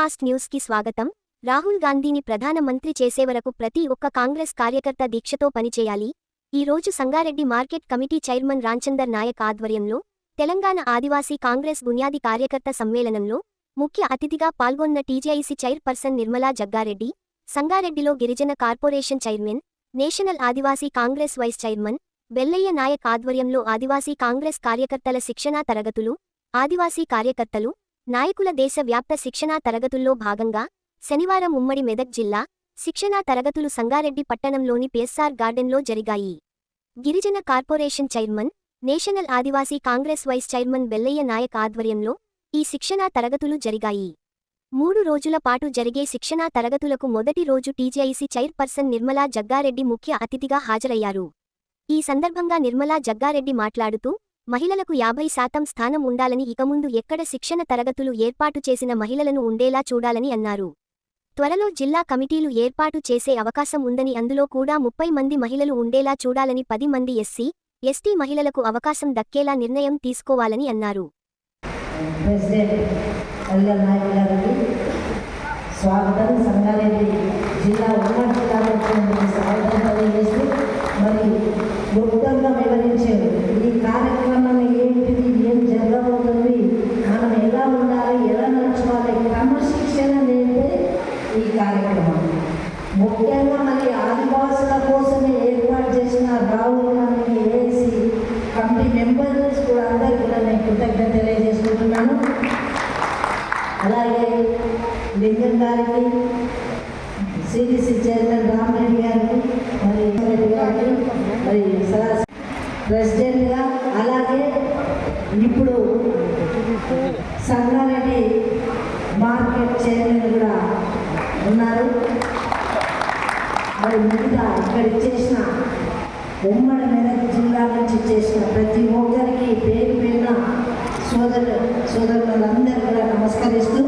Fast న్యూస్కి స్వాగతం. రాహుల్ గాంధీని ప్రధానమంత్రి చేసే వరకు ప్రతి ఒక్క కాంగ్రెస్ కార్యకర్త దీక్షతో పనిచేయాలి. ఈ రోజు Sangareddy market committee chairman Ramchander Naik ఆధ్వర్యంలో తెలంగాణ ఆదివాసీ కాంగ్రెస్ బునియాది కార్యకర్త సమ్మేళనంలో ముఖ్య అతిథిగా పాల్గొన్న టీజేఐసీ చైర్పర్సన్ నిర్మలా జగ్గారెడ్డి సంగారెడ్డిలో గిరిజన corporation chairman national Adivasi Congress vice chairman Bellaiah Naik ఆధ్వర్యంలో ఆదివాసీ కాంగ్రెస్ కార్యకర్తల శిక్షణా తరగతులు ఆదివాసీ కార్యకర్తలు నాయకుల దేశవ్యాప్త శిక్షణా తరగతుల్లో భాగంగా శనివారం ఉమ్మడి మెదక్ జిల్లా శిక్షణా తరగతులు సంగారెడ్డి పట్టణంలోని పిఎస్ఆర్ గార్డెన్లో జరిగాయి. గిరిజన corporation chairman national Adivasi Congress vice chairman Bellaiah Naik ఆధ్వర్యంలో ఈ శిక్షణా తరగతులు జరిగాయి. మూడు రోజుల పాటు జరిగే శిక్షణా తరగతులకు మొదటి రోజు టీజీఐసీ చైర్పర్సన్ నిర్మలా జగ్గారెడ్డి ముఖ్య అతిథిగా హాజరయ్యారు. ఈ సందర్భంగా నిర్మలా జగ్గారెడ్డి మాట్లాడుతూ మహిళలకు యాభై శాతం స్థానం ఉండాలని ఇకముందు ఎక్కడ శిక్షణ తరగతులు ఏర్పాటు చేసిన మహిళలను ఉండేలా చూడాలని అన్నారు. త్వరలో జిల్లా కమిటీలు ఏర్పాటు చేసే అవకాశం ఉందని అందులో కూడా ముప్పై మంది మహిళలు ఉండేలా చూడాలని పది మంది ఎస్సీ ఎస్టీ మహిళలకు అవకాశం దక్కేలా నిర్ణయం తీసుకోవాలని అన్నారు. స్వాగతం. సంగారెడ్డి జిల్లా ఉమ్మడి స్వాగతం తెలియజేస్తూ మరి క్లుప్తంగా వివరించారు ఈ కార్యక్రమం ఏంటిది ఏం జరగబోతుంది మనం ఎలా ఉండాలి ఎలా నడుచుకోవాలి క్రమశిక్షణ నేర్పే ఈ కార్యక్రమం ముఖ్యంగా మరి ఆదివాసుల కోసమే ఏర్పాటు చేసిన Rahul Gandhi AC committee members కూడా అందరికీ కూడా నేను కృతజ్ఞత తెలియజేసుకుంటున్నాను అలాగే లింగం గారికి సిడిసి చైర్మన్ రామరెడ్డి గారికి మరి రెడ్డి గారికి మరి సదా ప్రెసిడెంట్గా అలాగే ఇప్పుడు సంగారెడ్డి మార్కెట్ చైర్మన్ కూడా ఉన్నారు మరి మిగతా ఇక్కడ చేసిన ఉమ్మడి మెదక్ జిల్లా నుంచి చేసిన ప్రతి ఒక్కరికి పేరు పేరున సోదరు సోదరులందరూ కూడా నమస్కరిస్తూ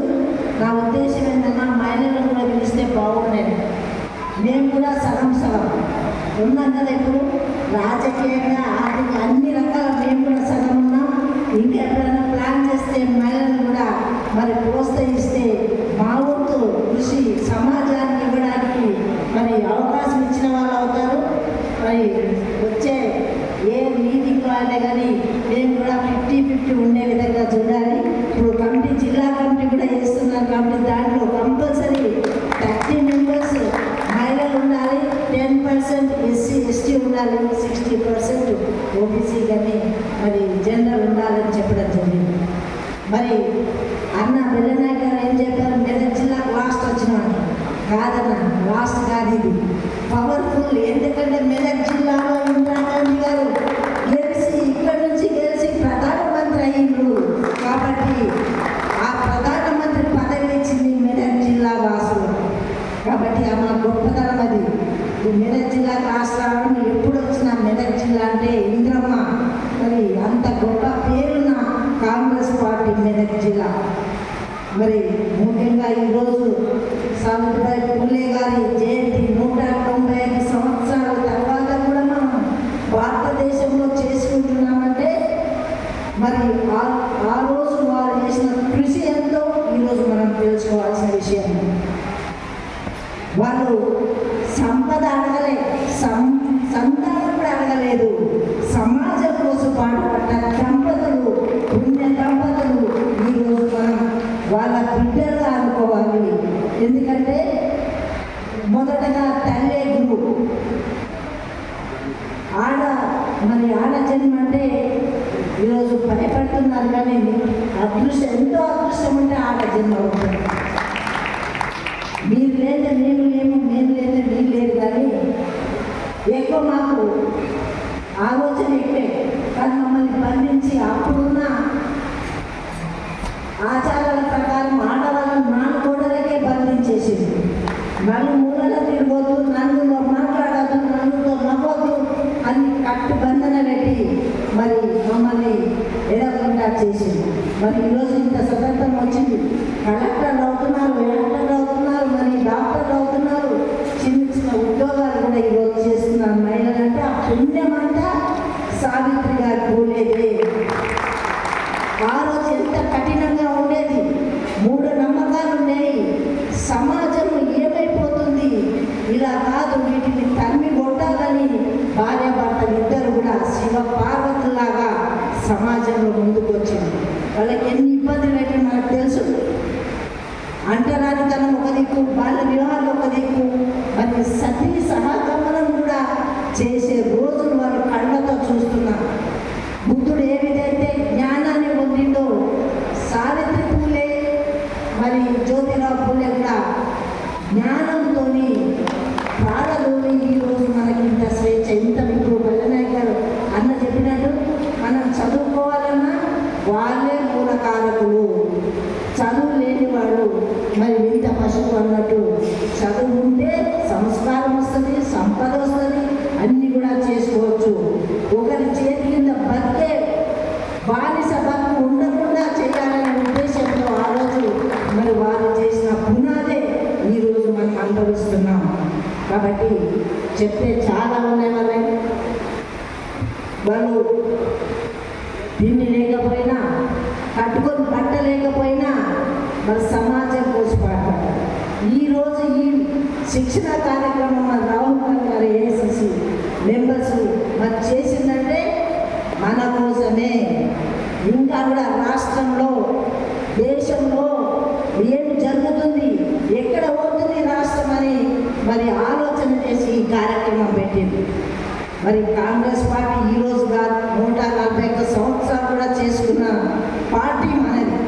నా ఉద్దేశం ఏంటన్నా మహిళలను కూడా పిలిస్తే బాగుండేది. మేము కూడా సగం సగం. ఉన్నాం కదా ఇప్పుడు రాజకీయంగా ఆర్థిక అన్ని రకాల మేము కూడా సగం ఉన్నాం ఇంకా ఎప్పుడైనా ప్లాన్ చేస్తే మహిళలను కూడా మరి ప్రోత్సహిస్తే మా వంతు కృషి సమాజానికి ఇవ్వడానికి మరి అవకాశం ఇచ్చిన వాళ్ళు అవుతారు మరి వచ్చే ఏ మీటింగ్ అయినా కానీ మేము కూడా ఫిఫ్టీ ఫిఫ్టీ ఉండే విధంగా చూడాలి ఇప్పుడు కమిటీ జిల్లా కమిటీ కూడా చేస్తున్నారు కాబట్టి దాంట్లో కంపల్సరీ థర్టీ మెంబర్స్ మహిళలు ఉండాలి టెన్ పర్సెంట్ ఎస్సీ ఎస్టీ ఉండాలి సిక్స్టీ పర్సెంట్ ఓబీసీ కానీ మరి జనరల్ ఉండాలని చెప్పడం జరిగింది మరి అన్న బెల్లనాయక్ గారు ఏం చెప్పారు? మెదక్ జిల్లాకు లాస్ట్ వచ్చినాడు. కాదన్న లాస్ట్ కాదు ఇది. పవర్ఫుల్ ఎందుకంటే మెదక్ జిల్లాలో ఇందిరాగాంధీ గారు గెలిచి ఇక్కడ నుంచి గెలిచి ప్రధానమంత్రి అయ్యిండ్రు కాబట్టి ఆ ప్రధానమంత్రి పదవి ఇచ్చింది మెదక్ జిల్లా వాసులు. కాబట్టి ఆ మా గొప్పతనం అది. ఈ మెదక్ జిల్లా రాష్ట్రాలను ఎప్పుడు వచ్చిన మెదక్ జిల్లా అంటే ఇంద్రమ్మ మరి అంత గొప్ప పేరున్న కాంగ్రెస్ పార్టీ మెదక్ జిల్లా. మరి ముఖ్యంగా ఈరోజు సావిత్రిబాయి పూలే గారి జయంతి నూట తొంభై ఐదు సంవత్సరాల తర్వాత కూడా మనం భారతదేశంలో చేసుకుంటున్నామంటే మరి ఆ ఆ రోజు వారు చేసిన కృషి ఎంతో ఈరోజు మనం తెలుసుకోవాల్సిన విషయం వాళ్ళు సంపద అడగలే సం సంతానం కూడా అడగలేదు సమాజం కోసం పాటుపడ్డ దంపతులు పుణ్య దంపతులు ఈరోజు మనం వాళ్ళ బిడ్డలుగా అనుకోవాలి ఎందుకంటే మొదటగా తల్లే గురువు ఆడ మరి ఆలోచన అంటే ఈరోజు భయపడుతున్నారు కానీ అదృష్టం ఎంతో అదృష్టం ఉంటే ఆడ జన్మ మీరు లేదా మేము లేము మేము లేదా మీరు లేదు కానీ ఎక్కువ మాకు ఆలోచన ఎక్కువే. కానీ మమ్మల్ని బంధించి అప్పుడున్న ఆచారాల ప్రకారం ఆడవాళ్ళని నాలుగోడలకే బంధించేసింది. నన్ను మరి ఈరోజు ఇంత స్వతంత్రం వచ్చింది. కలెక్టర్లు అవుతున్నారు కలెక్టర్లు అవుతున్నారు మరి డాక్టర్లు అవుతున్నారు. చిన్న చిన్న ఉద్యోగాలు కూడా ఈరోజు చేస్తున్నారు. మహిళలు అంటే ఆ పుణ్యం సావిత్రి గారు పోలేదే. ఆ రోజు ఎంత కఠినంగా ఉండేది. మూడు నమ్మకాలు ఉన్నాయి సమాజం ఏమైపోతుంది? ఇలా కాదు వీటిని తమ్మి కొట్టాలని భార్యాభర్తలు ఇద్దరు కూడా శివ పార్వతులాగా సమాజంలో ముందుకు వచ్చింది వాళ్ళకి ఎన్ని ఇబ్బందులు అయితే మనకు తెలుసు. అంటరానితనం ఒక దిక్కు బాల్య వివాహాలు ఒక దిక్కు మరి సతీ సహగమనం కూడా చేసే రోజులు వాళ్ళు కళ్ళతో చూస్తున్నారు బుద్ధుడు ఏ విధైతే జ్ఞానాన్ని పొందిండో సావిత్రి పూలే మరి జ్యోతిరావు పూలే కూడా జ్ఞానంతో ప్రాణలోని ఈరోజు మనకి ఇంత స్వేచ్ఛ ఇంత ఇప్పుడు మల్లనాయక్ గారు అన్న చెప్పినట్టు మనం చదువుకోవాలన్నా వాళ్ళే కారకులు చదువు లేని వారు మరి వింత పశువు అన్నట్టు చదువు ఉంటే సంస్కారం వస్తుంది సంపద వస్తుంది అన్నీ కూడా చేసుకోవచ్చు. ఒకరి చేతి కింద బతికే బానిస బతుకు ఉండకుండా చేయాలనే ఉద్దేశంతో ఆ రోజు మరి వారు చేసిన పునాదే ఈరోజు మనం అనుభవిస్తున్నాం. కాబట్టి చెప్పే చాలా ఉన్నాయి వాళ్ళని వాళ్ళు తిండి లేకపోయినా కట్టుకొని బట్ట లేకపోయినా మరి సమాజం కోసం పాటుపడ్డారు ఈరోజు ఈ శిక్షణ కార్యక్రమం మన రాహుల్ గాంధీ గారు ఏఐసిసి మెంబర్స్ మరి చేసిందంటే మన కోసమే. ఇంకా కూడా రాష్ట్రంలో దేశంలో ఏం జరుగుతుంది ఎక్కడ పోతుంది రాష్ట్రం అని మరి ఆలోచన చేసి ఈ కార్యక్రమం పెట్టింది. మరి కాంగ్రెస్ పార్టీ ఈరోజు కాదు నూట నలభై ఒక్క సంవత్సరాలు కూడా చేసుకున్న పార్టీ మనది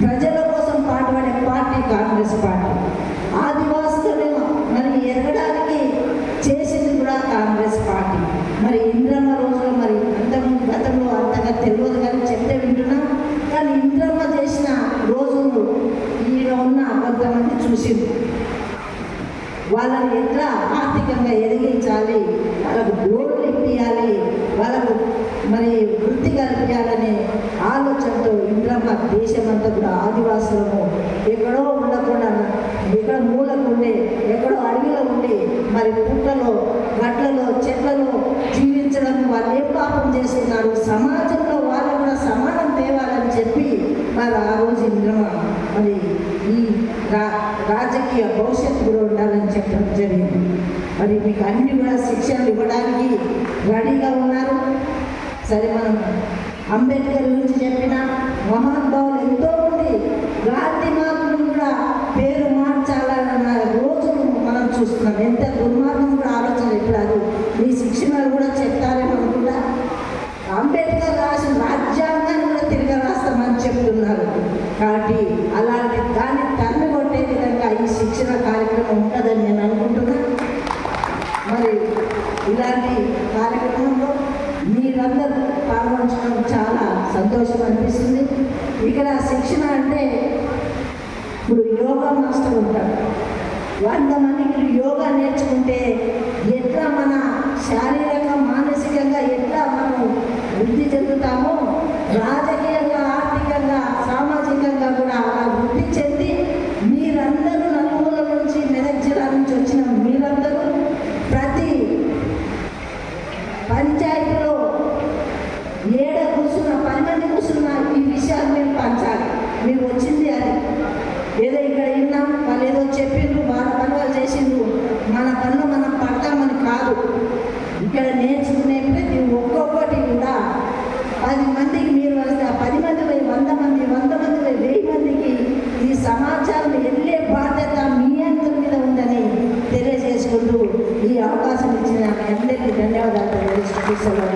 ప్రజల కోసం పాటుపడే పార్టీ కాంగ్రెస్ పార్టీ. ఆదివాసులను మనం ఎదగడానికి చేసింది కూడా కాంగ్రెస్ పార్టీ. మరి ఇంద్రమ్మ రోజులు మరి అంతకుముందు గతంలో అంతగా తెలియదు కానీ చెప్తే వింటున్నాం. కానీ ఇంద్రమ్మ చేసిన రోజులు ఈయన ఉన్న కొంతమంది చూసింది వాళ్ళని ఎట్లా ఆర్థికంగా ఎదిగించాలి? వాళ్ళకు లోన్లు ఇప్పించాలి వాళ్ళకు మరి వృత్తి కల్పించాలనే ఆలోచనతో ఇంద్రమ్మ దేశమంతా కూడా ఆదివాసులను ఎక్కడ మూలకు ఉండే ఎక్కడో అడవిలో ఉండి మరి పుట్టలో గట్లలో చెట్లలో జీవించడం వాళ్ళు ఏం పాపం చేస్తున్నారు సమాజంలో వాళ్ళు కూడా సమానం తేవాలని చెప్పి మరి ఆ రోజు ఇంద్రమ్మ మరి ఈ రా రాజకీయ భవిష్యత్తు కూడా ఉండాలని చెప్పడం జరిగింది. మరి మీకు అన్ని కూడా శిక్షణలు ఇవ్వడానికి రెడీగా ఉన్నారు. సరే మనం అంబేద్కర్ గురించి చెప్పిన మహానుభావులు ఎంతో మంది గాంధీ మాత్రం కూడా పేరు మార్చాలన్న రోజులు మనం చూస్తున్నాం ఎంత దుర్మార్గం కూడా ఆలోచన ఇప్పుడు అది మీ శిక్షణలు కూడా చెప్తారేమో అనుకుంటా అంబేద్కర్ రాసిన రాజ్యాంగాన్ని కూడా తిరిగి రాస్తామని చెప్తున్నారు కాబట్టి అలాంటి దాన్ని తన్ను కొట్టే విధంగా ఈ శిక్షణ కార్యక్రమం ఉంటుందని నేను అనుకుంటున్నా మరి ఇలాంటి కార్యక్రమంలో మీరందరూ పాల్గొనడం చాలా సంతోషం అనిపిస్తుంది. ఇక్కడ శిక్షణ అంటే ఇప్పుడు యోగా మాస్టర్ ఉంటారు. వంద మందికి యోగా నేర్చుకుంటే ఎట్లా మన శారీరక మానసికంగా ఎట్లా మనం వృద్ధి చెందుతామో రాజకీయంగా ఆర్థికంగా సామాజికంగా కూడా అలా వృద్ధి చెంది మీరందరూ నలుమూల నుంచి మెదక్ జిల్లా నుంచి వచ్చిన మీరందరూ ప్రతి పంచాయతీలో ఏడ కూర్చున్న పది మంది కూర్చున్న ఈ విషయాలు మీరు పంచాలి మీరు వచ్చింది అది ఏదో ఇక్కడ విన్నాం వాళ్ళు ఏదో చెప్పిండ్రు వాళ్ళ పని వాళ్ళు చేసిండ్రు మన పనులు మనం పడతామని కాదు ఇక్కడ నేర్చుకునే ప్రతి ఒక్కొక్కటి కూడా పది మందికి మీరు వస్తే ఆ పది మంది పోయి వంద మంది వంద మంది పోయి వెయ్యి మందికి ఈ సమాచారం వెళ్ళే బాధ్యత మీ అందరి మీద ఉందని తెలియజేసుకుంటూ ఈ అవకాశం ఇచ్చిన మీ అందరికీ ధన్యవాదాలు తెలియజేసుకుంటూ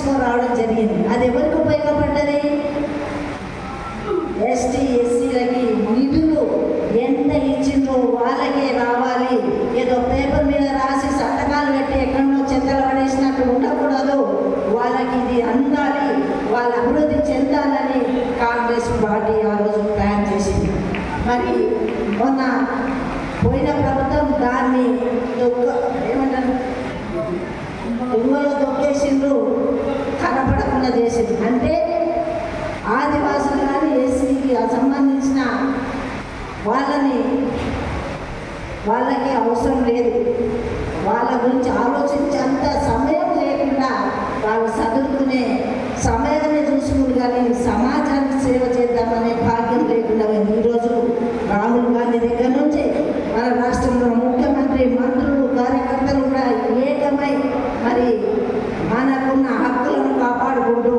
తీసుకొని రావడం జరిగింది. అది ఎవరికి ఉపయోగపడ్డది? ఎస్టీ ఎస్సీలకి నిధులు ఎంత ఇచ్చిందో వాళ్ళకే రావాలి. ఏదో పేపర్ మీద రాసి సంతకాలు పెట్టి ఎక్కడో చెత్తలు పడేసినట్టు ఉండకూడదు. వాళ్ళకి ఇది అందాలి. వాళ్ళ అభివృద్ధి చెందాలని కాంగ్రెస్ పార్టీ ఆ రోజు ప్లాన్ చేసింది. మరి మొన్న పోయిన ప్రభుత్వం దాన్ని ఏమంటారు? దుమ్మలో కనపడకుండా చేసింది అంటే ఆదివాసులు కానీ ఏసీకి సంబంధించిన వాళ్ళని వాళ్ళకి అవసరం లేదు. వాళ్ళ గురించి ఆలోచించేంత సమయం లేకుండా వాళ్ళు చదువుకునే సమయం చూసుకుని కానీ సమాజానికి సేవ చేద్దామనే భాగ్యం లేకుండా పోయింది. ఈరోజు రాహుల్ గాంధీ దగ్గర నుంచి మన రాష్ట్రంలో ముఖ్యమంత్రి మంత్రులు కార్యకర్తలు కూడా ఏకమై మరి మనకున్న హక్కులను కాపాడుకుంటూ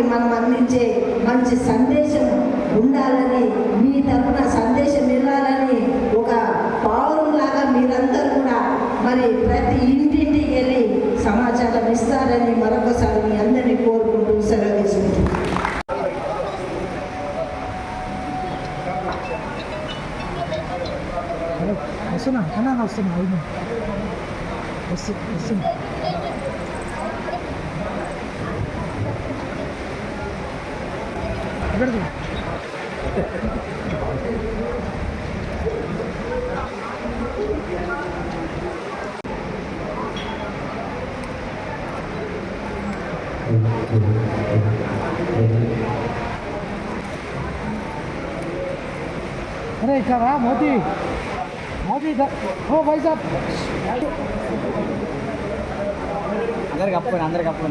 సమాజానికి మనం అందించే మంచి సందేశం ఉండాలని మీ తరఫున సందేశం ఇవ్వాలని ఒక పౌరులాగా మీరందరూ కూడా మరి ప్రతి ఇంటింటికి వెళ్ళి సమాచారం ఇస్తారని మరొకసారి మీ అందరినీ కోరుకుంటూ సెలవు తీసుకుంటున్నాను. వస్తున్నా అన్నా వస్తున్నా అవును వస్తున్నా अरे करा मोदी मोदी हो भाई साहब अंदर कपन अंदर कपन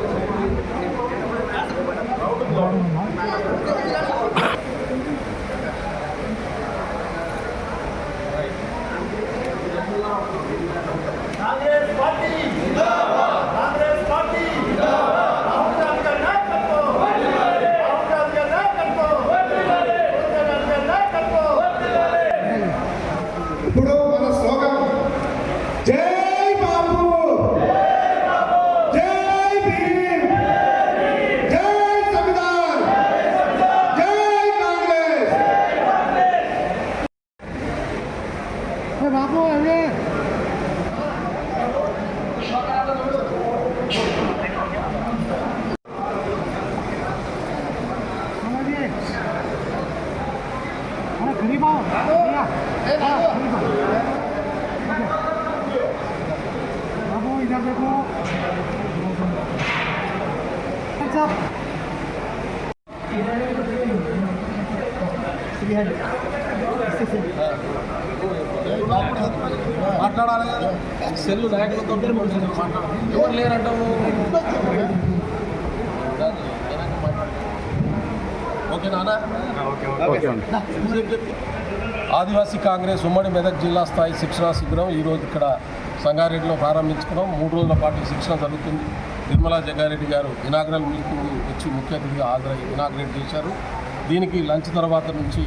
సెల్ నాయకులతో ఎవరు లేరంటావు? ఓకే నానా? ఆదివాసీ కాంగ్రెస్ ఉమ్మడి మెదక్ జిల్లా స్థాయి శిక్షణా శిబిరం ఈరోజు ఇక్కడ సంగారెడ్డిలో ప్రారంభించుకున్నాం. మూడు రోజుల పాటు శిక్షణ జరుగుతుంది. నిర్మలా జగ్గారెడ్డి గారు ఇనాగ్రల్ మీటింగ్ వచ్చి ముఖ్య అతిథిగా హాజరై ఇనాగ్రేట్ చేశారు. దీనికి లంచ్ తర్వాత నుంచి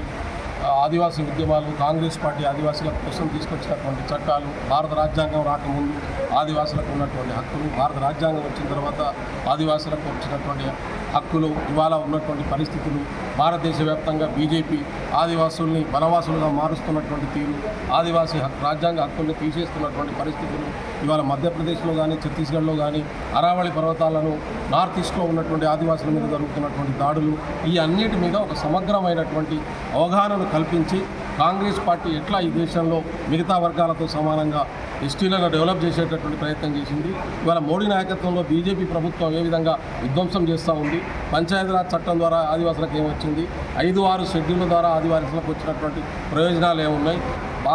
ఆదివాసీ ఉద్యమాలు కాంగ్రెస్ పార్టీ ఆదివాసీల కోసం తీసుకొచ్చినటువంటి చట్టాలు భారత రాజ్యాంగం రాకముందు ఆదివాసులకు ఉన్నటువంటి హక్కులు భారత రాజ్యాంగం వచ్చిన తర్వాత ఆదివాసులకు వచ్చినటువంటి హక్కులు ఇవాళ ఉన్నటువంటి పరిస్థితులు భారతదేశ వ్యాప్తంగా బీజేపీ ఆదివాసుల్ని వనవాసులుగా మారుస్తున్నటువంటి తీరు ఆదివాసీ హక్కు రాజ్యాంగ హక్కుల్ని తీసేస్తున్నటువంటి పరిస్థితులు ఇవాళ మధ్యప్రదేశ్లో కానీ ఛత్తీస్గఢ్లో కానీ అరావళి పర్వతాలను నార్త్ ఈస్ట్లో ఉన్నటువంటి ఆదివాసుల మీద జరుగుతున్నటువంటి దాడులు ఈ అన్నిటి మీద ఒక సమగ్రమైనటువంటి అవగాహనను కల్పించి కాంగ్రెస్ పార్టీ ఎట్లా ఈ దేశంలో మిగతా వర్గాలతో సమానంగా ఎస్టీలను డెవలప్ చేసేటటువంటి ప్రయత్నం చేసింది. ఇవాళ మోడీ నాయకత్వంలో బీజేపీ ప్రభుత్వం ఏ విధంగా విధ్వంసం చేస్తూ ఉంది? పంచాయతీరాజ్ చట్టం ద్వారా ఆదివాసులకు ఏమొచ్చింది? ఐదు ఆరు షెడ్యూల్ ద్వారా ఆదివాసులకు వచ్చినటువంటి ప్రయోజనాలు ఏమున్నాయి?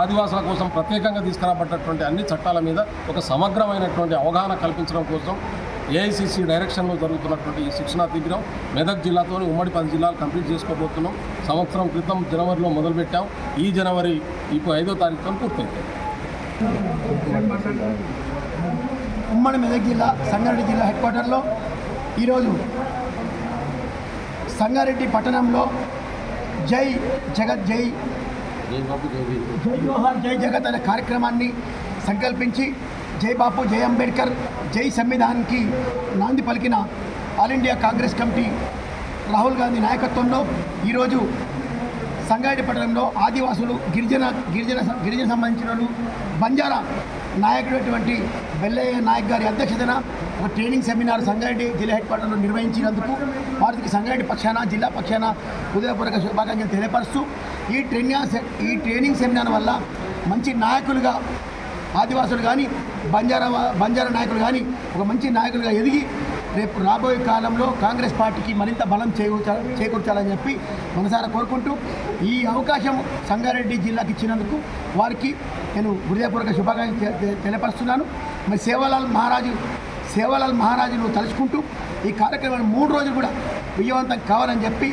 ఆదివాసుల కోసం ప్రత్యేకంగా తీసుకురాబడ్డటువంటి అన్ని చట్టాల మీద ఒక సమగ్రమైనటువంటి అవగాహన కల్పించడం కోసం ఏఐసిసి డైరెక్షన్లో జరుగుతున్నటువంటి ఈ శిక్షణా శిబిరం మెదక్ జిల్లాతో ఉమ్మడి పది జిల్లాలు కంప్లీట్ చేసుకోబోతున్నాం. సంవత్సరం క్రితం జనవరిలో మొదలుపెట్టాం. ఈ జనవరి ఇప్పుడు ఐదో తారీఖుతో పూర్తయింది. ఉమ్మడి మెదక్ జిల్లా సంగారెడ్డి జిల్లా హెడ్ క్వార్టర్లో ఈరోజు సంగారెడ్డి పట్టణంలో జై జగత్ జై జై జోహార్ జై జగత్ అనే కార్యక్రమాన్ని సంకల్పించి జై బాపు జై అంబేద్కర్ జై సంవిధాన్కి నాంది పలికిన all India Congress committee Rahul Gandhi నాయకత్వంలో ఈరోజు సంగారెడ్డి పట్టణంలో ఆదివాసులు గిరిజన గిరిజన గిరిజన సంబంధించిన వాళ్ళు బంజారా నాయకుడైనటువంటి బెల్లయ్య నాయక్ గారి అధ్యక్షతన ఒక ట్రైనింగ్ సెమినార్ సంగారెడ్డి జిల్లా హెడ్ క్వార్టర్లో నిర్వహించినందుకు వారికి సంగారెడ్డి పక్షాన జిల్లా పక్షాన హృదయపూర్వక శుభాకాంక్షలు తెలియపరుస్తూ ఈ ట్రైనింగ్ సె- ఈ ట్రైనింగ్ సెమినార్ వల్ల మంచి నాయకులుగా ఆదివాసులు కానీ బంజారా బంజారా నాయకులు కానీ ఒక మంచి నాయకులుగా ఎదిగి రేపు రాబోయే కాలంలో కాంగ్రెస్ పార్టీకి మరింత బలం చేకూర్చాల చేకూర్చాలని చెప్పి మనసారా కోరుకుంటూ ఈ అవకాశం సంగారెడ్డి జిల్లాకి ఇచ్చినందుకు వారికి నేను హృదయపూర్వక శుభాకాంక్షలు తెలియపరుస్తున్నాను. మరి సేవలాల్ మహారాజు సేవలాల్ మహారాజును తలుచుకుంటూ ఈ కార్యక్రమం మూడు రోజులు కూడా విజయవంతం కావాలని చెప్పి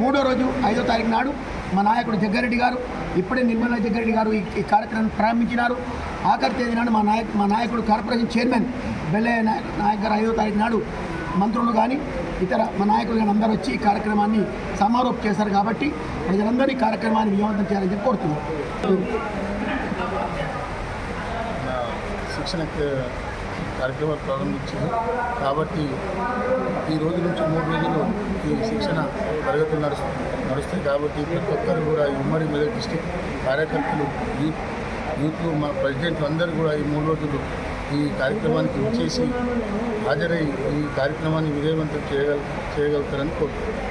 మూడో రోజు ఐదో తారీఖు నాడు మా నాయకుడు జగ్గారెడ్డి గారు ఇప్పుడే నిర్మలా జగ్గారెడ్డి గారు ఈ కార్యక్రమాన్ని ప్రారంభించినారు. ఆఖరి తేదీ నాడు మా నాయకు మా నాయకుడు కార్పొరేషన్ చైర్మన్ బెల్లయ్య నాయక్ నాయక్ గారు ఐదో తారీఖు నాడు మంత్రులు కానీ ఇతర మా నాయకులు కానీ అందరూ వచ్చి ఈ కార్యక్రమాన్ని సమారోపం చేశారు కాబట్టి ప్రజలందరూ ఈ కార్యక్రమాన్ని విజయవంతం చేయాలని చెప్పి కోరుతున్నాం. శిక్షణ కార్యక్రమాలు ప్రారంభించారు కాబట్టి ఈ రోజు నుంచి మూడు రోజులు ఈ శిక్షణ తరగతులు నడుస్తు నడుస్తాయి కాబట్టి ప్రతి ఒక్కరు కూడా ఈ ఉమ్మడి మెదక్ డిస్టిక్ కార్యకర్తలు యూత్ యూత్ మా ప్రెసిడెంట్లు అందరూ కూడా ఈ మూడు రోజులు ఈ కార్యక్రమానికి వచ్చేసి హాజరై ఈ కార్యక్రమాన్ని విజయవంతం చేయగల చేయగలుగుతారని కోరుతున్నాను